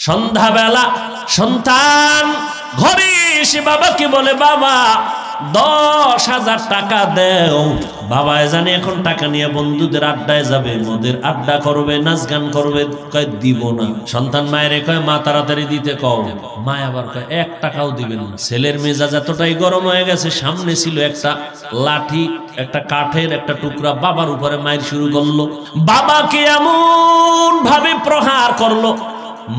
সন্ধ্যাবেলা সন্তান ঘরে এসে বাবাকে বলে, বাবা, দশ হাজার টাকা দেও। বাবা জানে এখন টাকা নিয়ে বন্ধুদের আড্ডায় যাবে, মদের আড্ডা করবে, নাচ গান করবে, কয়, দিব না। সন্তান মায়ের কয়, মা, তাড়াতাড়ি দিতে কও। মা আবার কয়, এক টাকাও দিবেন না। ছেলের মেজাজ এতটাই গরম হয়ে গেছে, সামনে ছিল একটা লাঠি, একটা কাঠের একটা টুকরা, বাবার উপরে মায়ের শুরু করল। বাবাকে এমন ভাবে প্রহার করল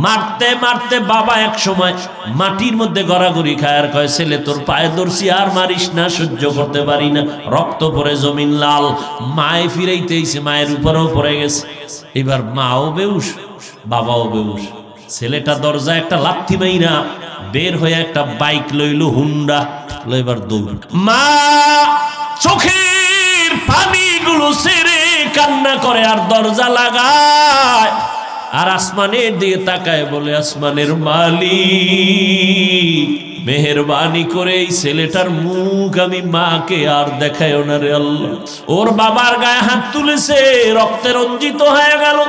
মারতে মারতে বাবা এক সময় মাটির মধ্যে গড়াগড়ি খায় আর কয়, ছেলে, তোর পায়ে ধরছি, আর মারিস না, সহ্য করতে পারি না। রক্ত পরে জমিন লাল, মায়ে ফিরাইতেইছে মায়ের উপরেও পড়ে গেছে। এবার মাও বেউস, বাবাও বেউস। ছেলেটা দরজা একটা লাথি মাইরা বের হয়ে একটা বাইক লইলো, হুন্ডা লইবার দৌড়। মা, চোখের পানিগুলো সেরে কান্না করে আর দরজা লাগায়। আর আসমানের দিকে তাকায় বলে, আসমানের মালিক, মেহরবানি করে এই ছেলেটার মুখ আমি মাকে আর দেখায় না রে আল্লাহ। ওর বাবার গায়ে হাত তুলেছে, রক্তে রঞ্জিত হয়ে গেল।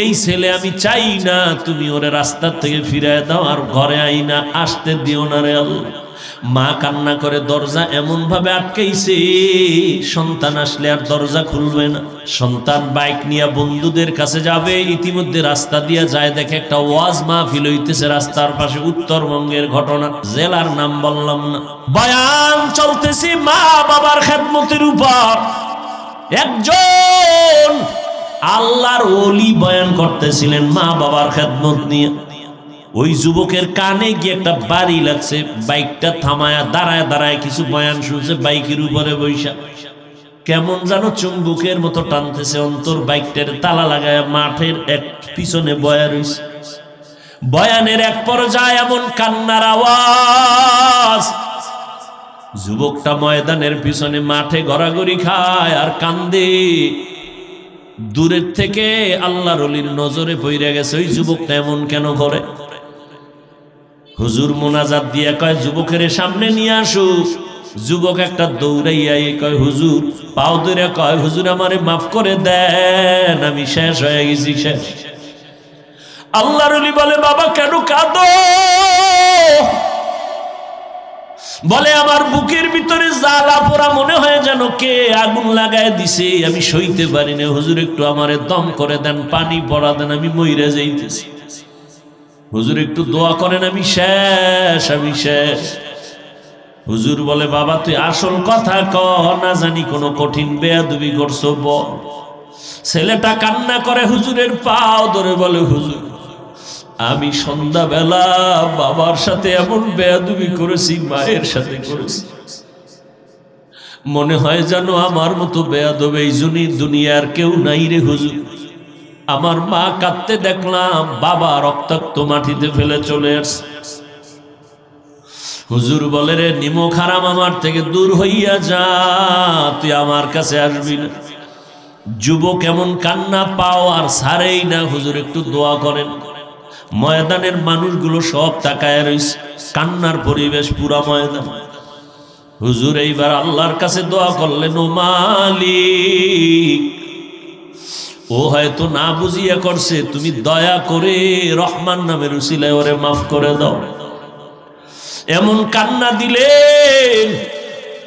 এই ছেলে আমি চাই না, তুমি ওরে রাস্তার থেকে ফিরায় দাও আর ঘরে আই না আসতে দিও না রে আল্লাহ। মা কান্না করে দরজা এমন ভাবে আটকাইছে, সন্তান আসলে আর দরজা খুলবে না। সন্তান বাইক নিয়ে বন্ধুদের কাছে যাবে, ইতিমধ্যে রাস্তা দিয়ে যায়, দেখে একটা ওয়াজ মাহফিল হইতেছে রাস্তার পাশে উত্তরবঙ্গের ঘটনা। জেলার নাম বললাম না। বয়ান চলতেছে মা বাবার খেদমতের উপর। একজন আল্লাহর ওলি বয়ান করতেছিলেন মা বাবার খেদমত নিয়ে। ওই যুবকের কানে গিয়ে একটা বাড়ি লাগছে, বাইকটা থামায়া দাঁড়ায় দাঁড়ায় কিছু বয়ান শুনছে, বাইকের উপরে বৈশা। কেমন যেন চুম্বুকের মতো টানতেছে অন্তর, বাইকটার তালা লাগায় মাঠের এক পিছনে বয়া রইছে। বয়ানের এক পর্যায়ে এমন কান্নার আওয়াজ। যুবকটা ময়দানের পিছনে মাঠে গড়াগড়ি খায় আর কান্দে। দূরের থেকে আল্লাহর অলির নজরে পইরা গেছে, ওই যুবকটা এমন কেন করে? হুজুর মোনাজাত দিয়ে কয়, যুবকের সামনে নিয়ে আসু। যুবক একটা দৌড়াইয়া কয়, হুজুর, পাও ধরে কয়, হুজুর আমারে মাফ করে দেন, আমি শেষ হয়ে গেছি, শেষ। আল্লাহর বলে, বাবা, কেন কাঁদো? বলে, আমার বুকের ভিতরে জ্বালা পোড়া মনে হয় যেন কে আগুন লাগায় দিছে, আমি সইতে পারি না। হুজুর, একটু আমারে দম করে দেন, পানি পড়া দেন, আমি মইরা যাইতেছি। হুজুর একটু দোয়া করেন, আমি শেষ আমি শেষ। হুজুর বলে, বাবা, তুই আসল কথা ক না জানি কোনো কঠিন বেয়াদুবি করছ বল ছেলেটা কান্না করে হুজুরের পাও ধরে বলে, হুজুর, আমি সন্ধ্যাবেলা বাবার সাথে এমন বেয়াদুবি করেছি, মায়ের সাথে করেছি। মনে হয় যেন আমার মতো বেয়াদব এই জন্যই দুনিয়ার কেউ নাই রে হুজুর। আমার মা কাঁদতে দেখলাম, বাবা রক্তাক্ত মাটিতে ফেলে চলে আসছে। হুজুর বলে, রে নিমক হারাম আমার থেকে দূর হইয়া যা, তুই আমার কাছে আসবি না। যুবক এমন কান্না পাও আর সারেই না, হুজুর একটু দোয়া করেন। ময়দানের মানুষগুলো সব তাকায় রইছে, কান্নার পরিবেশ পুরা ময়দান। হুজুর এইবার আল্লাহর কাছে দোয়া করলেন, ও মালিক ও হয়তো না বুঝিয়া করছে, তুমি দয়া করে রহমান নামের উসিলায় ওরে মাফ করে দাও। এমন কান্না দিলে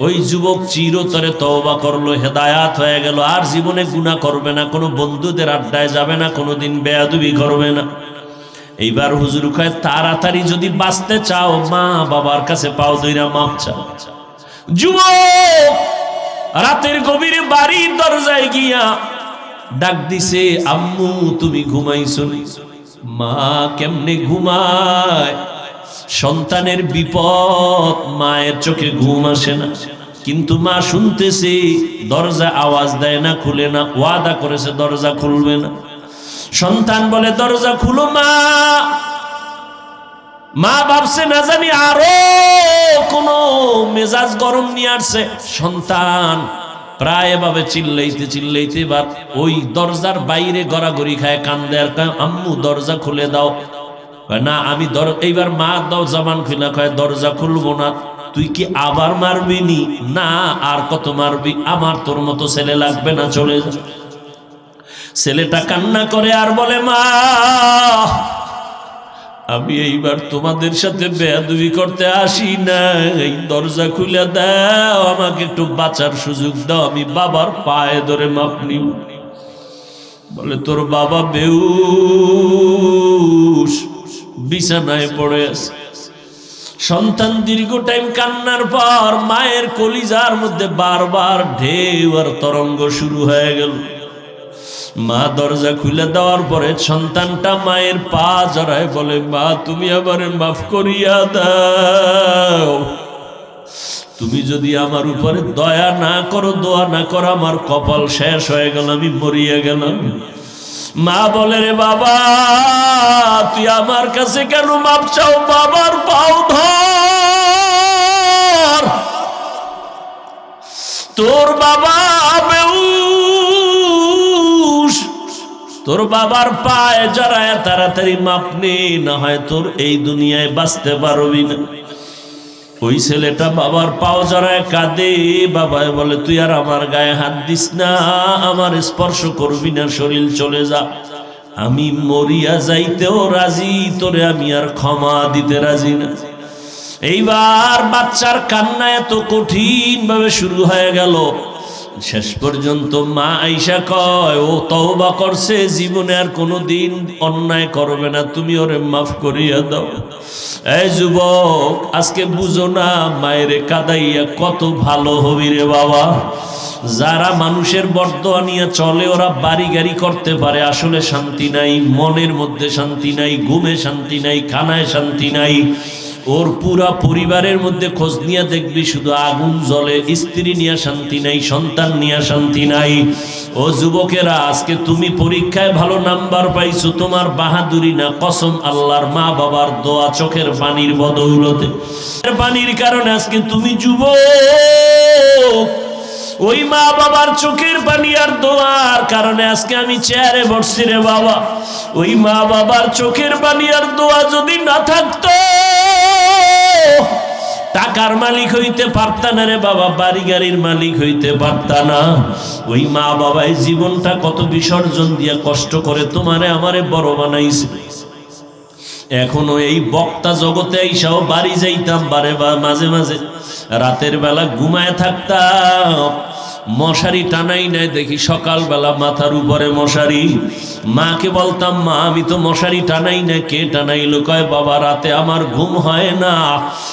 ওই যুবক চিরতরে তওবা করল, হেদায়াত হয়ে গেল, আর জীবনে গুণা করবে না, কোনো বন্ধুদের আড্ডায় যাবে না, কোনোদিন বেয়াদুবি করবে না। এইবার হুজুর খায় তাড়াতাড়ি যদি বাঁচতে চাও, মা বাবার কাছে পাও দইরা মাপ চাও। যুবক, রাতের গভীরে বাড়ির দরজায় গিয়া ডাক দিছে, আম্মু, তুমি ঘুমাইছো মা কেমনে ঘুমায়? সন্তানের বিপদ, মায়ের চোখে ঘুম আসে না। কিন্তু মা শুনতেছে, দরজা আওয়াজ দেয় না, খুলে না, ওয়াদা করেছে দরজা খুলবে না। সন্তান বলে, দরজা খুলো মা। মা ভাবছে, না জানি আরও কোনো মেজাজ গরম নিয়ে আসছে। সন্তান প্রায় এভাবে চিল্লাইতে চিল্লাইতে এবার ওই দরজার বাইরে গড়াগড়ি খায়, কান্দে আর আম্মু, দরজা খুলে দাও। না, আমি এইবার মা দাও জবান খুলে কয়, দরজা খুলবো না, তুই কি আবার মারবি নি? না, আর কত মারবি? আমার তোর মতো ছেলে লাগবে না, চলে যা। ছেলেটা কান্না করে আর বলে, মা আমি এইবার তোমাদের সাথে বেয়াদবি করতে আসি না এই দরজা খুলে দাও, আমাকে একটু বাঁচার সুযোগ দাও। আমি বাবার পায়ে ধরে মাপ বলে, তোর বাবা বেউস, বিছানায় পড়ে আছে। সন্তান দীর্ঘ টাইম কান্নার পর মায়ের কলিজার মধ্যে বারবার ঢেউ আর তরঙ্গ শুরু হয়ে গেল। মা দরজা খুলে দেওয়ার পরে সন্তানটা মায়ের পা জড়ায় বলে, মা, তুমি আমারে মাফ করিয়া দাও। তুমি যদি আমার উপরে দয়া না করো, দোয়া না করো, আমার কপাল শেষ হয়ে গেল, আমি মরিয়া গেলাম। মা বলে, রে বাবা, তুই আমার কাছে কেন মাপ চাও? বাবার পাও ধর। তোর বাবা বেউস তোর বাবার পায়ে জড়ায় তাড়াতাড়ি মাপ নে, না হয় তোর এই দুনিয়ায় বাঁচতে পারবি না। ওই ছেলেটা বাবার পাও জড়ায় কাঁদে, বাবায় বলে, তুই আর আমার গায়ে হাত দিস না, আমার স্পর্শ করবি না, শরীর চলে যা। আমি মরিয়া যাইতেও রাজি, তোরে আমি আর ক্ষমা দিতে রাজি না। এইবার বাচ্চার কান্না এত কঠিন ভাবে শুরু হয়ে গেল। শেষ পর্যন্ত মা আইসা কয়, ও তওবা করছে, জীবনে আর কোনো দিন অন্যায় করবে না, তুমি ওরে মাফ করিয়া দাও। এই যুবক, আজকে বুঝো না, মায়েরে কাদাইয়া কত ভালো হবি রে বাবা। যারা মানুষের বর্দোয়া নিয়ে চলে, ওরা বাড়ি গাড়ি করতে পারে, আসলে শান্তি নাই, মনের মধ্যে শান্তি নাই, ঘুমে শান্তি নাই খানায় শান্তি নাই। ওর পুরা পরিবারের মধ্যে খোঁজ নিয়ে দেখবি শুধু আগুন জ্বলে, স্ত্রী নিয়ে শান্তি নাই, সন্তান নিয়ে শান্তি নাই। ও যুবকেরা, আজকে তুমি পরীক্ষায় ভালো নাম্বার পাইছো, তোমার বাহাদুরি না, কসম আল্লাহর মা বাবার দোয়া চোখের পানির বদৌলতে। পানির কারণে আজকে তুমি যুবক। ওই মা বাবার চোখের পানি আর দোয়ার কারণে আজকে আমি চেয়ারে বসছি রে বাবা। ওই মা বাবার চোখের পানি আর দোয়া যদি না থাকতো টাকার মালিক হইতে পারতা না রে বাবা বাড়ি গাড়ির মালিক হইতে পারতা না। ওই মা বাবাই জীবনটা কত বিসর্জন দিয়ে কষ্ট করে তোমারে আমারে বড় বানাইছে। এখনও এই বক্তা জগতে আইসাও বাড়ি যাইতাম বারে বা মাঝে মাঝে। রাতের বেলা ঘুমায় থাকতাম। মশারি টানাই নাই, দেখি সকালবেলা মাথার উপরে মশারি। মাকে বলতাম, মা, আমি তো মশারি টানাই না কে টানাইলো? কয়, বাবা, রাতে আমার ঘুম হয় না।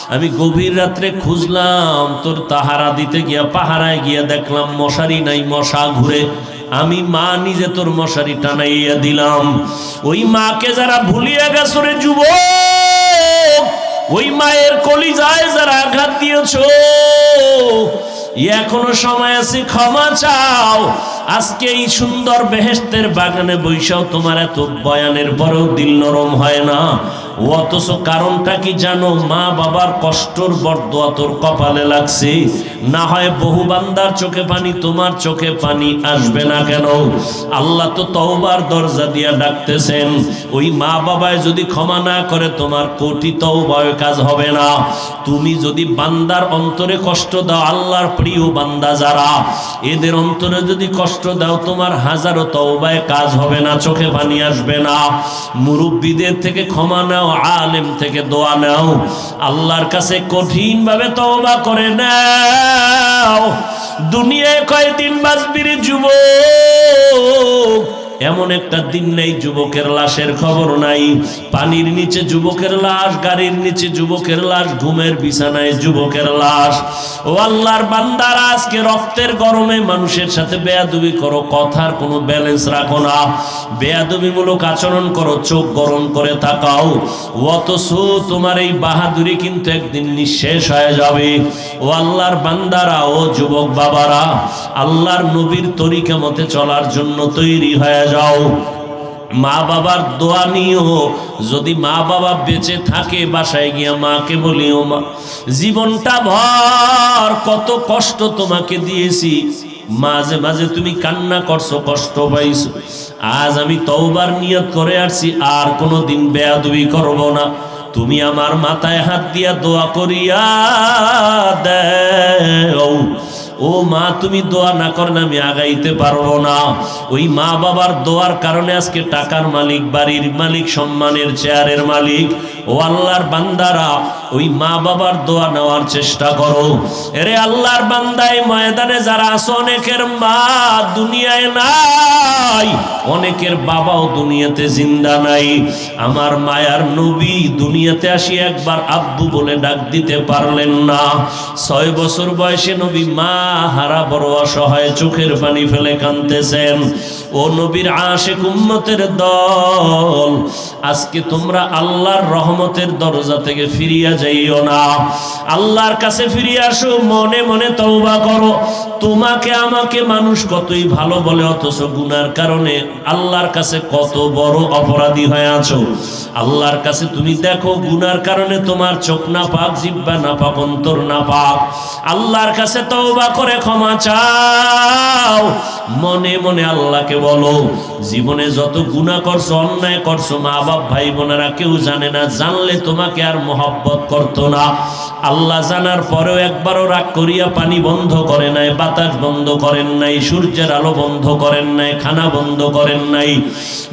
আমি গভীর রাত্রে খুঁজলাম, তোর তাহারা দিতে গিয়া পাহারায় গিয়া দেখলাম মশারি নাই, মশা ঘুরে। আমি মা নিজে তোর মশারি টানাইয়া দিলাম। ওই মাকে যারা ভুলিয়ে গেছো রে যুবক, ওই মায়ের কলিজায় যারা আঘাত দিয়েছ এখনও সময় আছে, ক্ষমা চাও। আজকে এই সুন্দর বেহেস্তের বাগানে বৈশাও তোমার এত বয়ানের পরেও দিল নরম হয় না। অথচ কারণটা কি জানো? মা বাবার কষ্টর বরদোয়া তোর কপালে লাগছে। না হয় বহু বান্দার চোখে পানি, তোমার চোখে পানি আসবে না কেন? আল্লাহ তো তওবার দরজা দিয়া ডাকতেছেন। ওই মা বাবায় যদি ক্ষমা না করে, তোমার কোটি তওবায় কাজ হবে না। তুমি যদি বান্দার অন্তরে কষ্ট দাও, আল্লাহর প্রিয় বান্দা যারা, এদের অন্তরে যদি কষ্ট দাও, তোমার হাজারো তওবায় কাজ হবে না, চোখে পানি আসবে না। মুরব্বীদের থেকে ক্ষমা নাও আলেম থেকে দোয়া নাও। আল্লাহর কাছে কঠিন ভাবে তওবা করে নাও। দুনিয়ায় কয়দিন বাঁচবির যুবক? এমন একটা দিন নেই, যুবকের লাশের খবর নাই। পানির নিচে যুবকের লাশ, গাড়ির নিচে যুবকের লাশ, ঘুমের বিছানায় যুবকের লাশ। ও আল্লাহর বান্দারা, আজকে রক্তের গরমে মানুষের সাথে বেয়াদবি করো, কথার কোনো ব্যালেন্স রাখো না। বেয়াদবিমূলক আচরণ করো, চোখ গরম করে তাকাও। অথচ তোমার এই বাহাদুরি কিন্তু একদিন নিঃশেষ হয়ে যাবে। ও আল্লাহর বান্দারা, ও যুবক বাবারা, আল্লাহর নবীর তরিকা মতে চলার জন্য তৈরি হয়ে যাও। মা বাবার দোয়া নিও। যদি মা বাবা বেঁচে থাকে বাসায় গিয়া মাকে বলিও, মা, জীবনটা ভর, কত কষ্ট তোমাকে দিয়েছি। মাঝে মাঝে তুমি কান্না করছ, কষ্ট পাইছো। আজ আমি তওবার নিয়ত করে আসছি, আর কোনো দিন বেয়াদবি করব না। তুমি আমার মাথায় হাত দিয়া দোয়া করিয়া দেও। ও মা, তুমি দোয়া না করেন আমি আগাইতে পারব না। ওই মা বাবার দোয়ার কারণে আজকে টাকার মালিক, বাড়ির মালিক, সম্মানের চেয়ারের মালিক। ও আল্লাহর বান্দারা, ওই মা বাবার দোয়া নেওয়ার চেষ্টা করো। এরে আল্লাহর বান্দায় ময়দানে যারা আছে, অনেকের মা দুনিয়ায় নাই, অনেকের বাবাও দুনিয়াতে জিন্দা নাই। আমার মায়ার নবী দুনিয়াতে আসি একবার আব্বু বলে ডাক দিতে পারলেন না। ছয় বছর বয়সে নবী মা হারা বড় অসহায় চোখের পানি ফেলে কাঁদতেছেন। ও নবীর আশেক উম্মতের দল, আজকে তোমরা আল্লাহর রহমতের দরজা থেকে ফিরিয়া যাইও না। আল্লাহর কাছে ফিরিয়ে আসো, মনে মনে তওবা করো। তোমাকে, আমাকে মানুষ কতই ভালো বলে, অথচ গুনার কারণে আল্লাহর কাছে কত বড় অপরাধী হয়ে আছো। আল্লাহর কাছে তুমি দেখো, গুনার কারণে তোমার চোখ না পাক জিব্বা না পাক অন্তর না পাক আল্লাহর কাছে তওবা করে ক্ষমা চাও। মনে মনে আল্লাহকে বলো, জীবনে যত গুণা করছ, অন্যায় করছ মা বাপ ভাই বোনেরা কেউ জানে না, জানলে তোমাকে আর মহব্বত করতো না। আল্লাহ জানার পরেও একবারও রাগ করিয়া পানি বন্ধ করে নাই, বাতাস বন্ধ করেন নাই, সূর্যের আলো বন্ধ করেন নাই, খানা বন্ধ করেন নাই।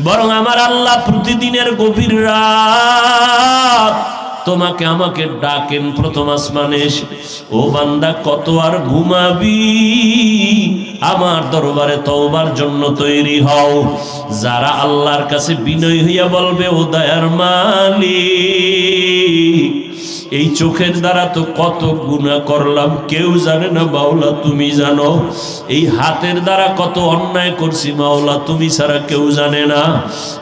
বরং আমার আল্লাহ প্রতিদিনের গভীর রাত তোমাকে আমাকে ডাকেন প্রথম আসমানে ও বান্দা, কত আর ঘুমাবি? আমার দরবারে তওবার জন্য তৈরি হও। যারা আল্লাহর কাছে বিনয় হইয়া বলবে, ও দয়ার মালিক। এই চোখের দ্বারা তো কত গুণা করলাম, কেউ জানে না বাউলা তুমি জানো। এই হাতের দ্বারা কত অন্যায় করছি মাওলা তুমি ছাড়া কেউ জানে না।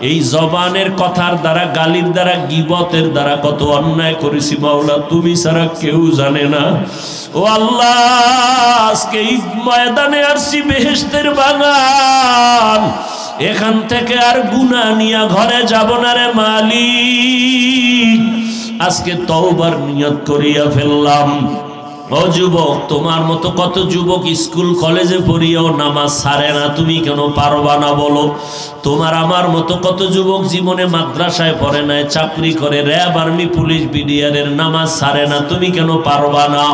এই জবানের কথার দ্বারা, গালির দ্বারা, গিবতের দ্বারা কত অন্যায় করেছি মাওলা তুমি ছাড়া কেউ জানে না। ও আল্লাহ, আজকে এই ময়দানে আসছি বেহেস্তের বাগান। এখান থেকে আর গুণা নিয়া ঘরে যাব না রে মালিক। আজকে তওবার নিয়ত করিয়া ফেললাম। ও যুবক, তোমার মতো কত যুবক স্কুল, কলেজে পড়িয়াও নামাজ ছাড়ে না, তুমি কেন পারবা না বলো? তোমার আমার মতো কত যুবক জীবনে মাদ্রাসায় পড়ে নাই, চাকরি করে র্যাব আর্মি, পুলিশ বিডিআরের নামাজ ছাড়ে না, তুমি কেন পারবা না?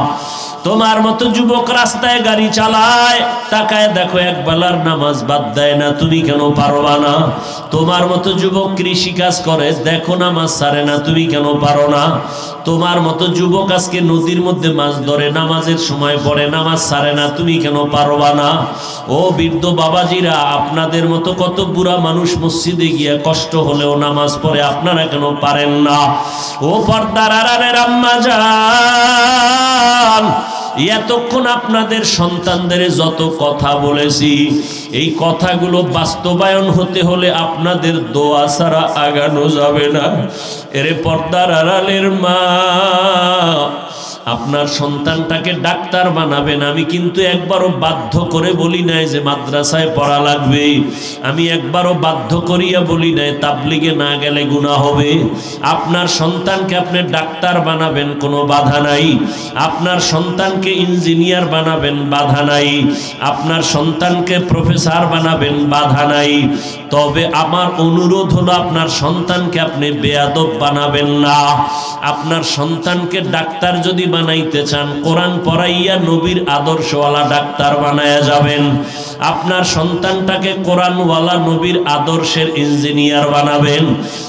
তোমার মতো যুবক রাস্তায় গাড়ি চালায়, তাকায় দেখো এক বেলার নামাজ বাদ দেয় না, তুমি কেন পারবা না? তোমার মতো যুবক কৃষি কাজ করে, দেখো নামাজ সারে না, তুমি কেন পারো না? তোমার মতো যুবক আজকে নদীর মধ্যে মাছ ধরে, নামাজের সময় পড়ে, নামাজ সারে না, তুমি কেন পারবা না? ও বৃদ্ধ বাবাজিরা, আপনাদের মতো কত বুড়া মানুষ মসজিদে গিয়ে কষ্ট হলেও নামাজ পড়ে, আপনারা কেন পারেন না? ও পর্দার আড়ালের আম্মা যান এতক্ষণ আপনাদের সন্তানদের যত কথা বলেছি, এই কথাগুলো বাস্তবায়ন হতে হলে আপনাদের দোয়া ছাড়া আগানো যাবে না। এরে পর্দার আড়ালের মা আপনার সন্তানটাকে ডাক্তার বানাবেন। আমি কিন্তু একবারও বাধ্য করে বলি নাই যে মাদ্রাসায় পড়া লাগবে। আমি একবারও বাধ্য করিয়া বলি নাই, তাবলিগে না গেলে গুণা হবে। আপনার সন্তানকে আপনি ডাক্তার বানাবেন, কোনো বাধা নাই। আপনার সন্তানকে ইঞ্জিনিয়ার বানাবেন, বাধা নাই। আপনার সন্তানকে প্রফেসর বানাবেন, বাধা নাই। তবে আমার অনুরোধ হলো, আপনার সন্তানকে আপনি বেয়াদব বানাবেন না। আপনার সন্তানকে ডাক্তার যদি বানাইতে চান কোরআন পড়াইয়া নবীর আদর্শওয়ালা ডাক্তার বানায়া যাবেন। আপনার সন্তানটাকে কোরআনওয়ালা নবীর আদর্শের ইঞ্জিনিয়ার বানাবেন।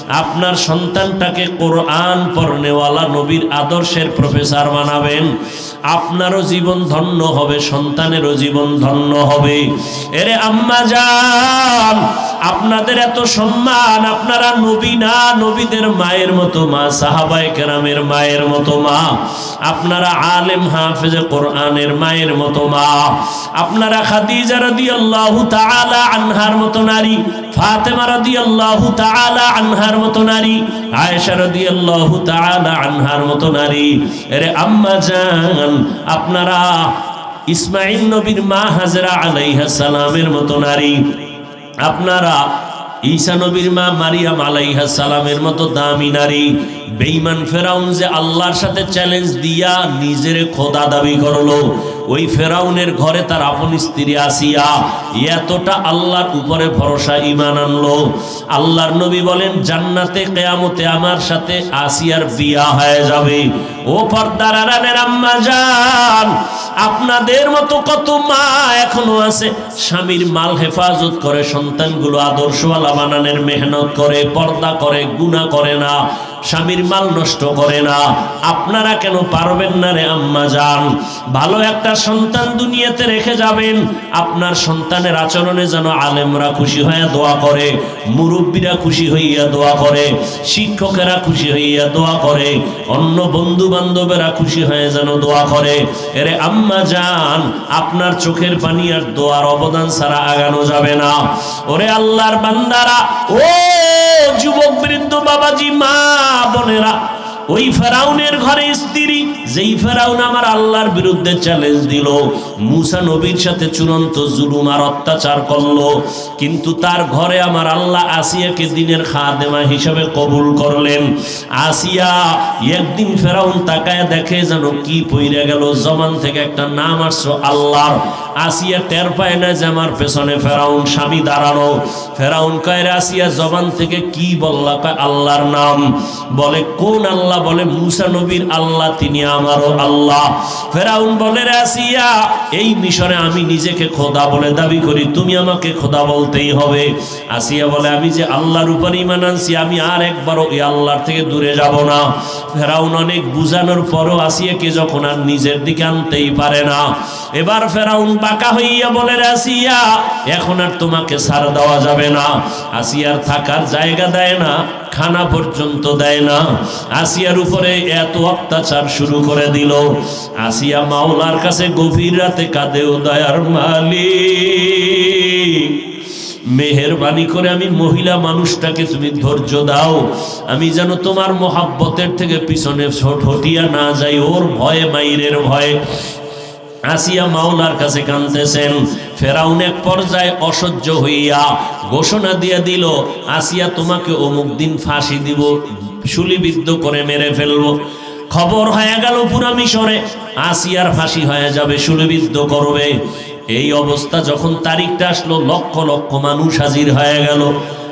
আপনার সন্তানটাকে কোরআন পড়নেওয়ালা নবীর আদর্শের প্রফেসর বানাবেন। আপনারও জীবন ধন্য হবে, সন্তানেরও জীবন ধন্য হবে। এরে আম্মা যান আপনাদের এত সম্মান, আপনারা নবী না, নবীদের মায়ের মতো মা, সাহাবায়ে কেরামের মায়ের মতো মা। আপনারা আলেম, হাফেজে কোরআনের মায়ের মতো মা। আপনারা খাদিজা আপনারা ইসমাইল নবীর মা হাজরা আলাইহিস সালামের মতো নারী। আপনারা ঈসা নবীর মা মারিয়াম আলাইহা সালামের মতো দামি নারী। ফেরাউন যে আল্লাহর সাথে চ্যালেঞ্জ দিয়া নিজের খোদা দাবি করল। ওই ফেরাউনের ঘরে তার আপন স্ত্রী আসিয়া এতটা আল্লাহর উপরে ভরসা ইমান আনলো। আল্লাহর নবী বলেন, জান্নাতে কেয়ামতে আমার সাথে আসিয়ার বিয়া হয়ে যাবে। ও পর্দার আড়ালের আম্মা যান আপনাদের মতো কত মা এখনও আছে? স্বামীর মাল হেফাজত করে, সন্তানগুলো আদর্শওয়ালা বানানোর মেহনত করে, পর্দা করে গুণা করে না, স্বামীর মাল নষ্ট করে না। আপনারা কেন পারবেন না রে আম্মা যান ভালো একটা সন্তান দুনিয়াতে রেখে যাবেন, আপনার সন্তানের আচরণে যেন আলেমরা খুশি হয়ে দোয়া করে, মুরব্বীরা খুশি হইয়া দোয়া করে, শিক্ষকেরা খুশি হইয়া দোয়া করে, অন্য বন্ধু বান্ধবেরা খুশি হয়ে যেন দোয়া করে। এরে আম্মা যান আপনার চোখের পানি আর দোয়ার অবদান ছাড়া আগানো যাবে না। ওরে আল্লাহর বান্দারা, ও যুবক বৃদ্ধ বাবাজি, মা বোনেরা, ওই ফেরাউনের ঘরে স্ত্রী যেই ফেরাউন আমার আল্লাহর বিরুদ্ধে চ্যালেঞ্জ দিল, মুসা নবীর সাথে চূড়ান্ত জুলুম আর অত্যাচার করল, কিন্তু তার ঘরে আমার আল্লাহ আসিয়াকে দিনের খাদেমা হিসাবে কবুল করলেন। আসিয়া একদিন ফেরাউন তাকায় দেখে যেন কি পইরে গেল জমান থেকে একটা নাম আসছো আল্লাহর। আসিয়া টের পায় না যে আমার পেছনে ফেরাউন স্বামী দাঁড়ানো ফেরাউন কয়, রে আসিয়া, জবান থেকে কি বললা? আল্লাহর নাম। বলে, কোন আল্লাহ? বলে, মুসা নবীর আল্লাহ, তিনি আমারও আল্লাহ। ফেরাউন বলে আসিয়া এই মিশরে আমি নিজেকে খোদা বলে দাবি করি, তুমি আমাকে খোদা বলতেই হবে। আসিয়া বলে, আমি যে আল্লাহর উপর ইমান আনছি, আমি আর একবারও ওই আল্লাহর থেকে দূরে যাব না। ফেরাউন অনেক বুঝানোর পরও আসিয়াকে যখন আর নিজের দিকে আনতেই পারে না। এবার ফেরাউন বাঁকা হইয়া বলে আসিয়া এখন আর তোমাকে ছাড় দেওয়া যাবে না। আসিয়ার থাকার জায়গা দেয় না। খানা পর্যন্ত দেয় না। আসিয়ার উপরে এত অত্যাচার শুরু করে দিল। আসিয়া মাওলার কাছে গভীর রাতে কাঁদেও দয়ার মালিক। মেহেরবানি করে আমি মহিলা মানুষটাকে তুমি ধৈর্য দাও। আমি যেন তোমার মহাব্বতের থেকে পিছনে হটিয়া না যাই, ওর ভয়ে, মাইরের ভয়ে। আসিয়া মাওলার কাছে কানতেছেন। ফেরাউন এক পর্যায়ে অসহ্য হইয়া ঘোষণা দিয়া দিল, আসিয়া তোমাকে অমুক দিন ফাঁসি দিব শুলিবিদ্ধ করে মেরে ফেলব। খবর হয়ে গেল পুরা মিশরে, আসিয়ার ফাঁসি হয়ে যাবে শুলিবিদ্ধ করবে। এই অবস্থা যখন তারিখটা আসলো, লক্ষ লক্ষ মানুষ হাজির হয়ে গেল।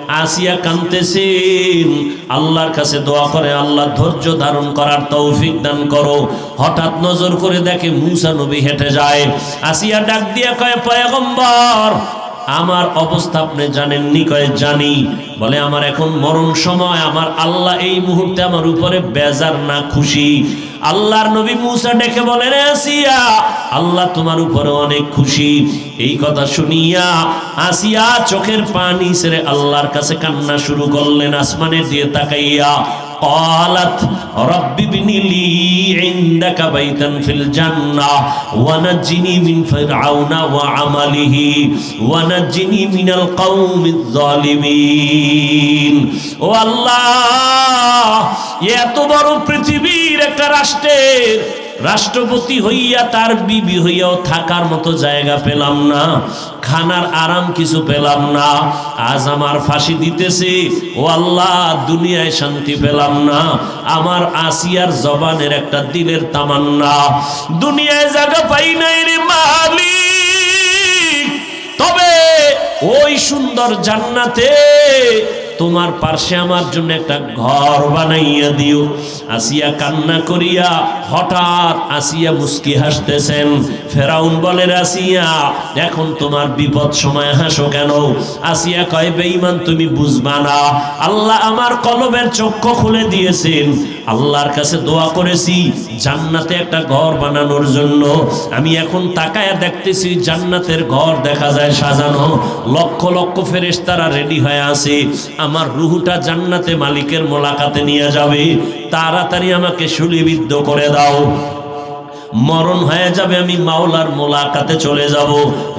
আসিয়া কানতেছেন। আল্লাহর কাছে দোয়া করে, আল্লাহ ধৈর্য ধারণ করার তৌফিক দান করো। হঠাৎ নজর করে দেখে মুসা নবী হেঁটে যায়। আসিয়া ডাক দিয়া কয়, পয়গম্বর, আমার অবস্থা আপনি জানেননি? কয়ে, জানি। বলে আমার এখন মরণ সময় আমার আল্লাহ এই মুহূর্তে আমার উপরে বেজার না খুশি আল্লাহর নবী মুসা ডেকে বলেন আসিয়া আল্লাহ তোমার উপরে অনেক খুশি এই কথা শুনিয়া আসিয়া চোখের পানি ছেড়ে আল্লাহর কাছে কান্না শুরু করলেন আসমানের দিয়ে তাকাইয়া قالت رب ابن لي عندك بيتا في الجنة ونجني من فرعون وعمله ونجني من القوم الظالمين ও আল্লাহ, এত বড় পৃথিবীর একটা রাষ্ট্রের রাষ্ট্রপতি হইয়া তার বিবি হইয়াও থাকার মতো জায়গা পেলাম না, খানার আরাম কিছু পেলাম না, আজ আমার ফাঁসি দিতেছে, ও আল্লাহ, দুনিয়ায় শান্তি পেলাম না, আমার আসিয়ার জবানের একটা দিলের তামান্না, দুনিয়ায় জায়গা পাই নাই রে মালিক। ওই সুন্দর জান্নাতে তোমার পার্শ্বে আমার জন্য একটা ঘর বানাইয়া দিও। আসিয়া কান্না করিয়া হঠাৎ আসিয়া মুস্কি হাসতেছেন। ফেরাউন বলে আসিয়া এখন তোমার বিপদ সময় হাসো কেন? আসিয়া কয়, বেঈমান, তুমি বুঝবা না। আল্লাহ আমার কলবের চক্ষু খুলে দিয়েছেন। আল্লাহর কাছে দোয়া করেছি জান্নাতে একটা ঘর বানানোর জন্য। আমি এখন তাকায়া দেখতেছি জান্নাতের ঘর দেখা যায় সাজানো। লক্ষ লক্ষ ফেরেশতারা রেডি হয়ে আছে। আমার রুহুটা জান্নাতে মালিকের মোলাকাতে নিয়ে যাবে, তাড়াতাড়ি আমাকে শুলিবিদ্ধ করে দাও। মরণ হয়ে যাবে, আমি মাওলার মোলাকাতে চলে যাব।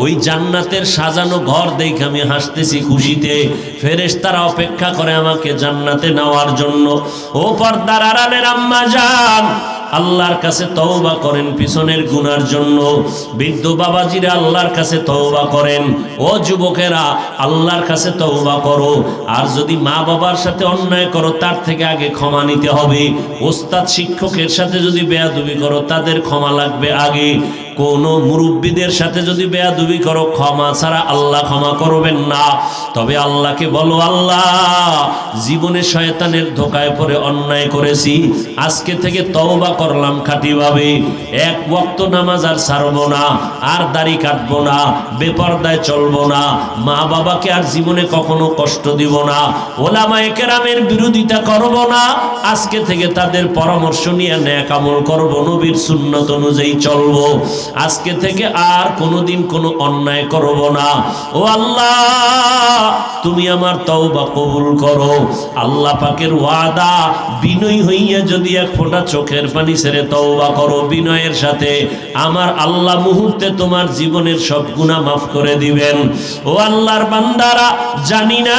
ওই জান্নাতের সাজানো ঘর দেখে আমি হাসতেছি খুশিতে। ফেরেশ তারা অপেক্ষা করে আমাকে জান্নাতে নেওয়ার জন্য। ও পর্দার আড়ালের আম্মা যান আল্লাহর কাছে তওবা করেন পিছনের গুনার জন্য। বৃদ্ধ বাবাজিরা আল্লাহর কাছে তওবা করেন। ও যুবকেরা, আল্লাহর কাছে তওবা করো। আর যদি মা বাবার সাথে অন্যায় করো, তার থেকে আগে ক্ষমা নিতে হবে। ওস্তাদ, শিক্ষকের সাথে যদি বেয়াদুবি করো, তাদের ক্ষমা লাগবে আগে। কোন মুরব্বীদের সাথে যদি বেয়াদুবি করো, ক্ষমা ছাড়া আল্লাহ ক্ষমা করবেন না। তবে আল্লাহকে বলো, আল্লাহ, জীবনে শয়তানের ধোকায় পড়ে অন্যায় করেছি। আজকে থেকে তওবা করলাম খাঁটিভাবে। এক ওয়াক্ত নামাজ আর ছাড়বো না, আর দাড়ি কাটবো না, বেপর্দায় চলবো না। মা বাবাকে আর জীবনে কখনো কষ্ট দিব না। ওলামায়ে কেরামের বিরোধিতা করব না। আজকে থেকে তাদের পরামর্শ নিয়ে ন্যাক আমল করব, নবীর সুন্নত অনুযায়ী চলবো। আজকে থেকে আর কোনোদিন কোনো অন্যায় করব না। ও আল্লাহ, তুমি আমার তওবা কবুল করো। আল্লাহ পাকের ওয়াদা, বিনয় হইয়া যদি এক ফোঁটা চোখের পানি ছেড়ে তওবা করো বিনয়ের সাথে। আমার আল্লাহ মুহূর্তে তোমার জীবনের সব গুনাহ মাফ করে দিবেন। ও আল্লাহর বান্দারা, জানি না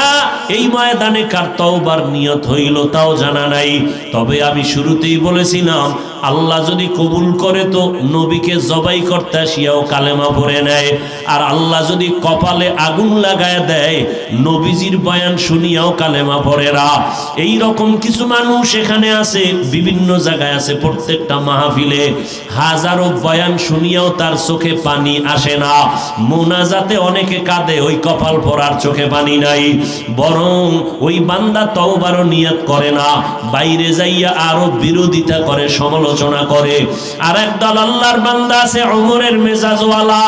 এই ময়দানে কার তওবার নিয়ত হইল, তাও জানা নাই। তবে আমি শুরুতেই বলেছিলাম, আল্লাহ যদি কবুল করে তো নবীকে জবাই করতে আসিয়াও কালেমা পড়ে নেয়। আর আল্লাহ যদি কপালে আগুন লাগায় দেয়, নবীজির বয়ান শুনিয়াও কালেমা পড়ে রা এই রকম কিছু মানুষ এখানে আছে, বিভিন্ন জায়গায় আছে, প্রত্যেকটা মাহফিলে। হাজারো বয়ান শুনিয়াও তার চোখে পানি আসে না। মোনাজাতে অনেকে কাঁদে, ওই কপাল পরার চোখে পানি নাই। বরং ওই বান্দা তওবারও নিয়ত করে না। বাইরে যাইয়া আরও বিরোধিতা করে, সমালোচনা করে। আর একদল আল্লাহর বান্দা আছে অমরের মেজাজওয়ালা,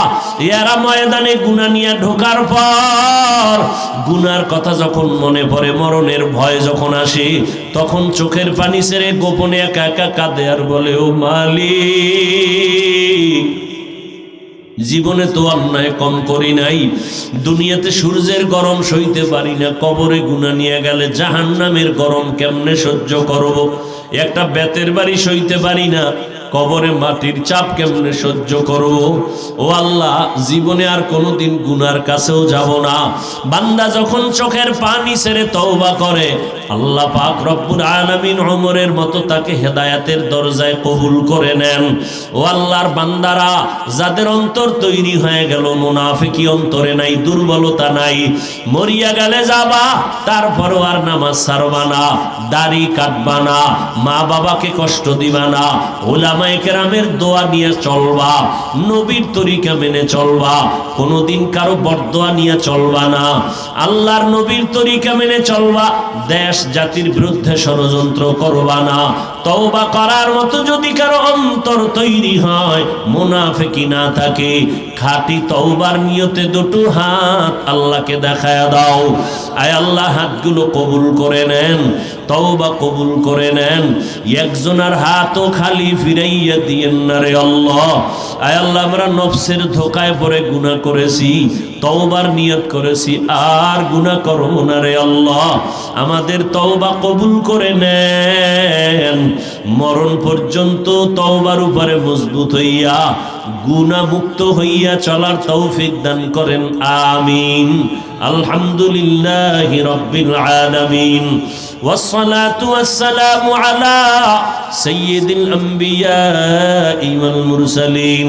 এরা ময়দানে গুনা নিয়ে ঢোকার পর, গুনার কথা যখন মনে পড়ে, মরণের ভয় যখন আসে, তখন চোখের পানি ছেড়ে গোপনে একা একা কাঁদে আর বলে, ও মালিক, জীবনে তো অন্যায় কম করি নাই। দুনিয়াতে সূর্যের গরম সইতে পারি না। কবরে গুনা নিয়ে গেলে জাহান নামের গরম কেমনে সহ্য করব? একটা বেতের বাড়ি সইতে পারি না। কবরে মাটির চাপ কেমনে সহ্য করব? ও আল্লাহ, জীবনে আর কোনোদিন গুনার কাছেও যাব না। বান্দা যখন চোখের পানি ছেড়ে তওবা করে, আল্লাহ পাক রব্বুল আলামিন ওমরের মতো তাকে হেদায়াতের দরজায় কবুল করে নেন। ও আল্লাহর বান্দারা, যাদের অন্তর তৈরি হয়ে গেল, মুনাফিকি অন্তরে নাই, দুর্বলতা নাই, মরিয়া গেলে যাবা, তারপরও আর নামাজ ছাড়বা না, দাড়ি কাটবা না মা বাবাকে কষ্ট দিবা না ওলামায়ে দোয়া নিয়ে চলবা, নবীর তরিকা মেনে চলবা, কোনোদিন কারও বরদোয়া নিয়ে চলবা না। আল্লাহর নবীর তরিকা মেনে চলবা, দেশ জাতির বিরুদ্ধে ষড়যন্ত্র করবা না। তওবা করার মতো যদি কারও অন্তর তৈরি হয় মুনাফিকি না থাকে। খাঁটি তওবার নিয়তে দুটো হাত আল্লাহকে দেখায় দাও। আয় আল্লাহ, হাতগুলো কবুল করে নেন, তওবা কবুল করে নেন। একজনের হাতও খালি ফিরাইয়া দিয়েন না রে আল্লাহ। আয় আল্লাহ, আমরা নফসের ধোকায় পড়ে গুনাহ করেছি। তওবার নিয়ত করেছি আর গুনাহ করব না রে আল্লাহ আমাদের তওবা কবুল করে নেন মরণ পর্যন্ত তওবার উপরে মজবুত হইয়া গুনাহ মুক্ত হইয়া চলার তৌফিক দান করেন আমিন আলহামদুলিল্লাহি রাব্বিল আলামিন والصلاة والسلام على سيد الأنبياء والمرسلين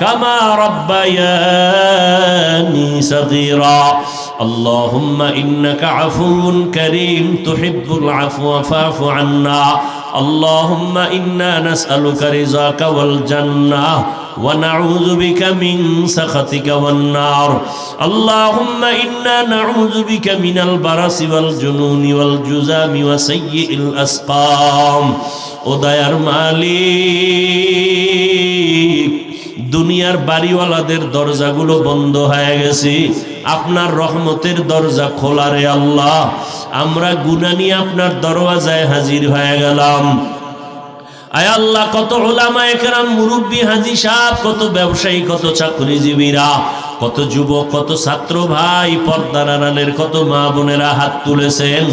كما ربياني صغيرا. اللهم إنك عفو كريم تحب العفو فاعف عنا. اللهم إنا نسألك رزاك والجنة ونعوذ بك من سخطك والنار. اللهم إنا نعوذ بك من البرص والجنون والجزام وسيء الأسقام. ودير مالك দুনিয়ার বাড়িওয়ালাদের দরজাগুলো বন্ধ হয়ে গেছে। আপনার রহমতের দরজা খোলা রে আল্লাহ। আমরা গুনা নিয়ে আপনার দরওয়াজায় হাজির হয়ে গেলাম। আয় আল্লাহ, কত ওলামা একরাম মুরব্বী, হাজি সাহ কত ব্যবসায়ী, কত চাকরিজীবীরা, কত যুবক, কত ছাত্র ভাই পর্দার আড়ালের কত মা বোনেরা হাত তুলেছেন।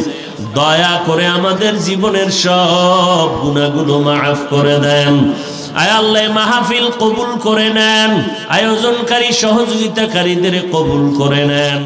দয়া করে আমাদের জীবনের সব গুণাগুলো মাফ করে দেন। আয় আল্লাহ মাহফিল কবুল করে নেন। আয়োজনকারী সহযোগিতাকারীদের কবুল করে নেন।